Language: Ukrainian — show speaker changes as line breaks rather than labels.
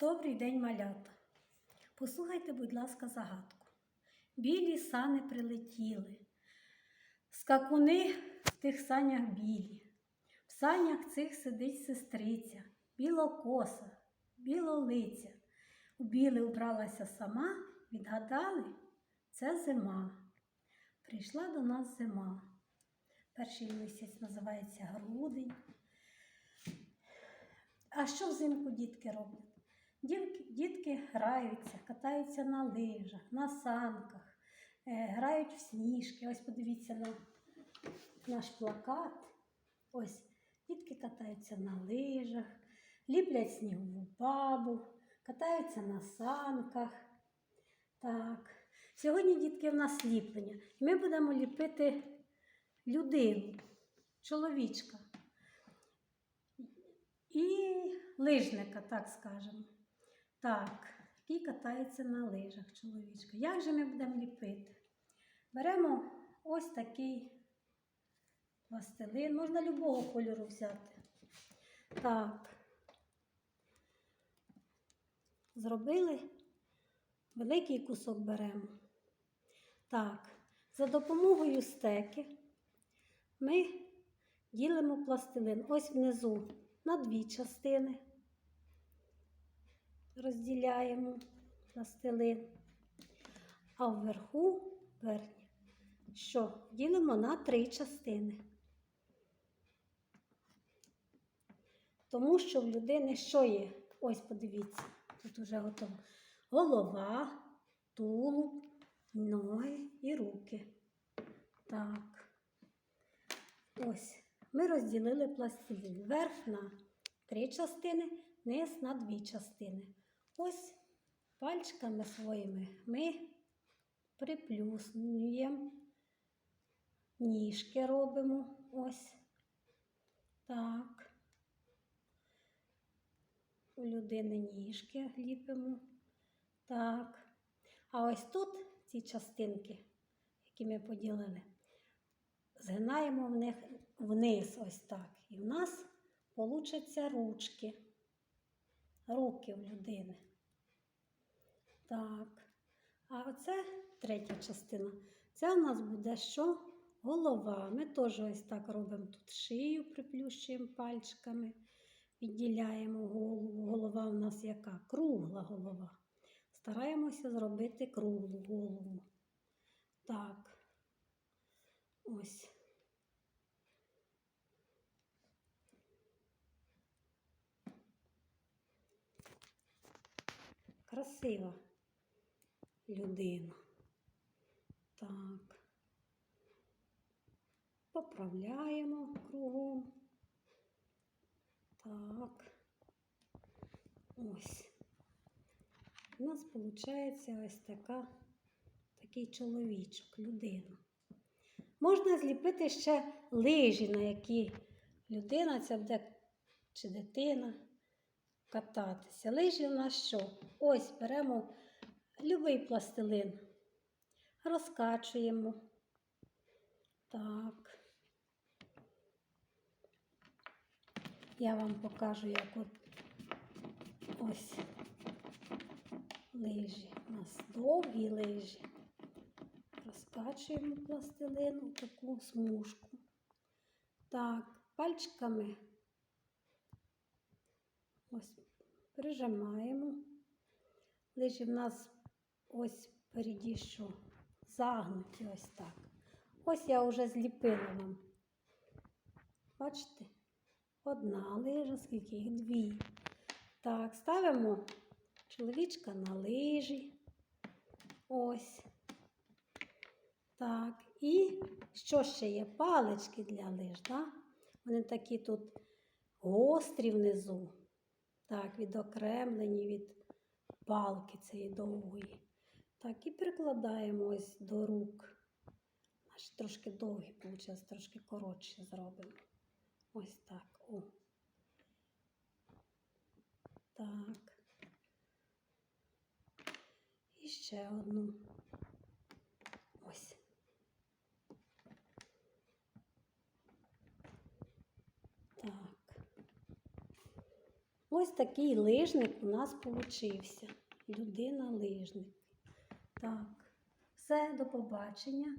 Добрий день, малята. Послухайте, будь ласка, загадку. Білі сани прилетіли. Скакуни в тих санях білі. В санях цих сидить сестриця, білокоса, білолиця. У біле убралася сама, відгадали, це зима. Прийшла до нас зима. Перший місяць називається грудень. А що взимку дітки роблять? Дітки, граються, катаються на лижах, на санках, е, грають в сніжки. Ось подивіться на наш плакат. Ось дітки катаються на лижах, ліплять снігову бабу, катаються на санках. Так. Сьогодні дітки в нас ліплення. І ми будемо ліпити людину, чоловічка і лижника, так скажемо. Так, який катається на лижах чоловічка. Як же ми будемо ліпити? Беремо ось такий пластилин, можна любого кольору взяти. Так. Зробили великий кусок беремо. Так, за допомогою стеки ми ділимо пластилин. Ось внизу на дві частини розділяємо пластилин, а вверху верхнє, що ділимо на три частини. Тому що в людини що є? Ось подивіться, тут вже готово. Голова, тулуб, ноги і руки. Так. Ось. Ми розділили пластилін. Верх на три частини, низ на дві частини. Ось пальчиками своїми ми приплюснюємо, ніжки робимо. Ось так. У людини ніжки ліпимо. Так. А ось тут ці частинки, які ми поділили, згинаємо в них вниз ось так. І в нас получаться ручки. Руки в людини. Так. А оце третя частина. Це у нас буде що? Голова. Ми теж ось так робимо тут шию, приплющуємо пальчиками, відділяємо голову. Голова у нас яка? Кругла голова. Стараємося зробити круглу голову. Так. Ось. Красива людина. Так. Поправляємо кругом. Так. Ось. У нас виходить ось така, такий чоловічок, людина. Можна зліпити ще лижі, на які людина ця буде чи дитина кататися. Лижі у нас що? Ось беремо любий пластилин, розкачуємо. Так. Я вам покажу, як от ось лижі. У нас довгі лижі. Розкачуємо пластилин у таку смужку. Так, пальчиками ось прижимаємо. Лижі в нас ось впереді що загнуті ось так. Ось я вже зліпила вам. Бачите? Одна лижа, скільки їх дві. Так, ставимо чоловічка на лижі. Ось. Так, і що ще є? Палички для лиж, да? Вони такі тут гострі внизу. Так, відокремлені від палки цієї довгої. Так, і прикладаємо ось до рук. Аж трошки довгі, виходить, трошки коротше зробимо. Ось так. О. Так. І ще одну. Ось. Так. Ось такий лижник у нас получився. Людина лижник. Так, все, до побачення.